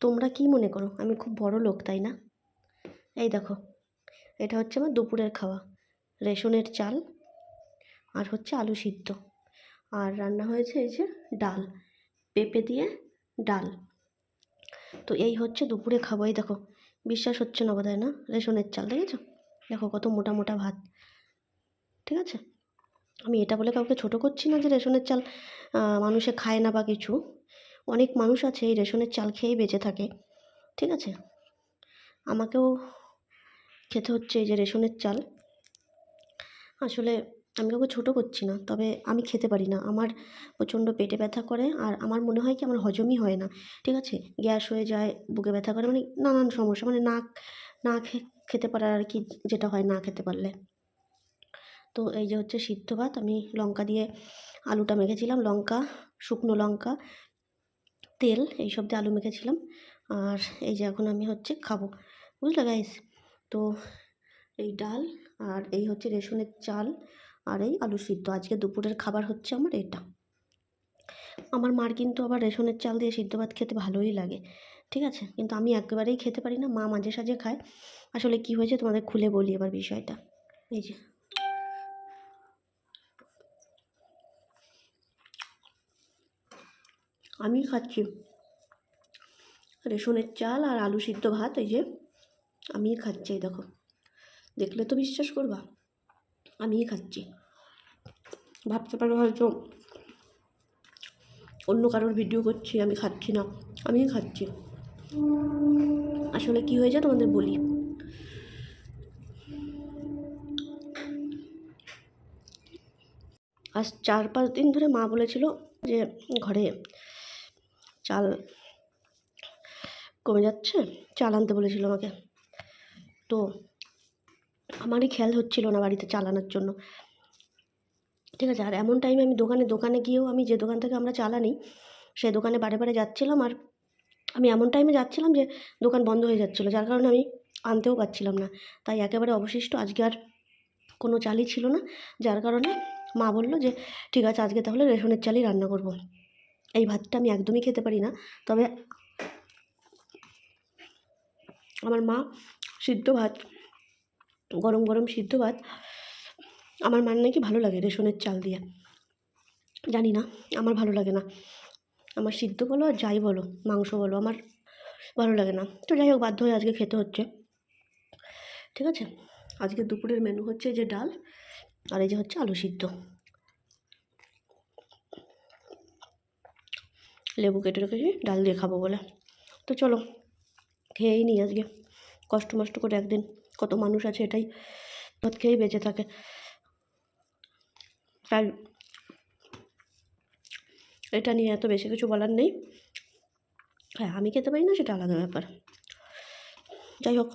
তোমরা কি মনে করো? আমি খুব বড় লোক, তাই না? এই দেখো, এটা হচ্ছে আমার দুপুরের খাওয়া। রেশনের চাল আর হচ্ছে আলু সিদ্ধ। আর রান্না হয়েছে এই যে ডাল, পেঁপে দিয়ে ডাল। তো এই হচ্ছে দুপুরে খাব এই দেখো, বিশ্বাস হচ্ছে না বোধহয়, না? রেশনের চাল, দেখেছ? দেখো কত মোটা মোটা ভাত। ঠিক আছে? আমি এটা বলে কাউকে ছোটো করছি না যে রেশনের চাল মানুষে খায় না বা কিছু। অনেক মানুষ আছে এই রেশনের চাল খেয়েই বেঁচে থাকে, ঠিক আছে? আমাকেও খেতে হচ্ছে এই যে রেশনের চাল। আসলে আমি কাউকে ছোটো করছি না, তবে আমি খেতে পারি না। আমার প্রচণ্ড পেটে ব্যথা করে আর আমার মনে হয় কি আমার হজমই হয় না, ঠিক আছে? গ্যাস হয়ে যায়, বুকে ব্যথা করে মানে নানান সমস্যা মানে না না খেতে পারার আর কি যেটা হয় না খেতে পারলে। তো এই যে হচ্ছে সিদ্ধ ভাত, আমি লঙ্কা দিয়ে আলুটা মেখেছিলাম, লঙ্কা, শুকনো লঙ্কা তেল এইসব দিয়ে আলু মেখেছিলাম। আর এই যে এখন আমি হচ্ছে খাব। বুঝলে গাইস তো এই ডাল আর এই হচ্ছে রেশনের চাল আর এই আলু সিদ্ধ। আজকে দুপুরের খাবার হচ্ছে আমার এটা। আমার মার কিন্তু আবার রেশনের চাল দিয়ে সিদ্ধ ভাত খেতে ভালোই লাগে, ঠিক আছে? কিন্তু আমি একেবারেই খেতে পারি না, মা মাঝে সাঝে খায়। আসলে কি হয়েছে তোমাদের খুলে বলি এবার বিষয়টা। এই যে আমি খাচ্ছি। রেশনের চাল আর আলু সিদ্ধ ভাত, এই যে আমিই খাচ্ছি, এই দেখো। দেখলে তো বিশ্বাস করবা, আমিই খাচ্ছি। ভাবতে পারো হয়তো অন্য কারোর ভিডিও করছি, আমি খাচ্ছি না, আমিই খাচ্ছি। আসলে কি হয়েছে তোমাদের বলি। আজ চার পাঁচ দিন ধরে মা বলেছিল যে ঘরে চাল কমে যাচ্ছে, চাল আনতে বলেছিল আমাকে। তো আমারই খেয়াল হচ্ছিল না বাড়িতে চাল আনার জন্য। ঠিক আছে, আর এমন টাইমে আমি দোকানে দোকানে গিয়েও আমি যে দোকান থেকে আমরা চাল আনি, সেই দোকানে বারে বারে যাচ্ছিলাম আর আমি এমন টাইমে যাচ্ছিলাম যে দোকান বন্ধ হয়ে যাচ্ছিল, যার কারণে আমি আনতেও পারছিলাম না। তাই একেবারে অবশিষ্ট আজকে আর কোনো চালই ছিল না, যার কারণে মা বলল যে, ঠিক আছে, আজকে তাহলে রেশনের চালই রান্না করব। এই ভাতটা আমি একদমই খেতে পারি না। তবে আমার মা সিদ্ধ ভাত, গরম গরম সিদ্ধ ভাত, আমার মার নাকি ভালো লাগে রেশনের চাল দিয়ে। জানি না, আমার ভালো লাগে না। আমার সিদ্ধ বলো আর যাই বলো, মাংস বলো, আমার ভালো লাগে না। তো যাই হোক, বাধ্য হয়ে আজকে খেতে হচ্ছে। ঠিক আছে? আজকে দুপুরের মেনু হচ্ছে যে ডাল আর এই যে হচ্ছে আলু সিদ্ধ। লেবু কেটে রেখেছি, ডাল দিয়ে খাব বলে। তো চলো, খেয়েই নিই আজকে। কষ্ট মষ্ট করে একদিন, কত মানুষ আছে এটাই ভাত খেয়েই বেঁচে থাকে। তাই এটা নিয়ে এত বেশি কিছু বলার নেই। হ্যাঁ আমি খেতে পারি না, সেটা আলাদা ব্যাপার। যাই হোক,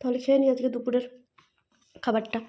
তাহলে খেয়ে নিই আজকে দুপুরের খাবারটা।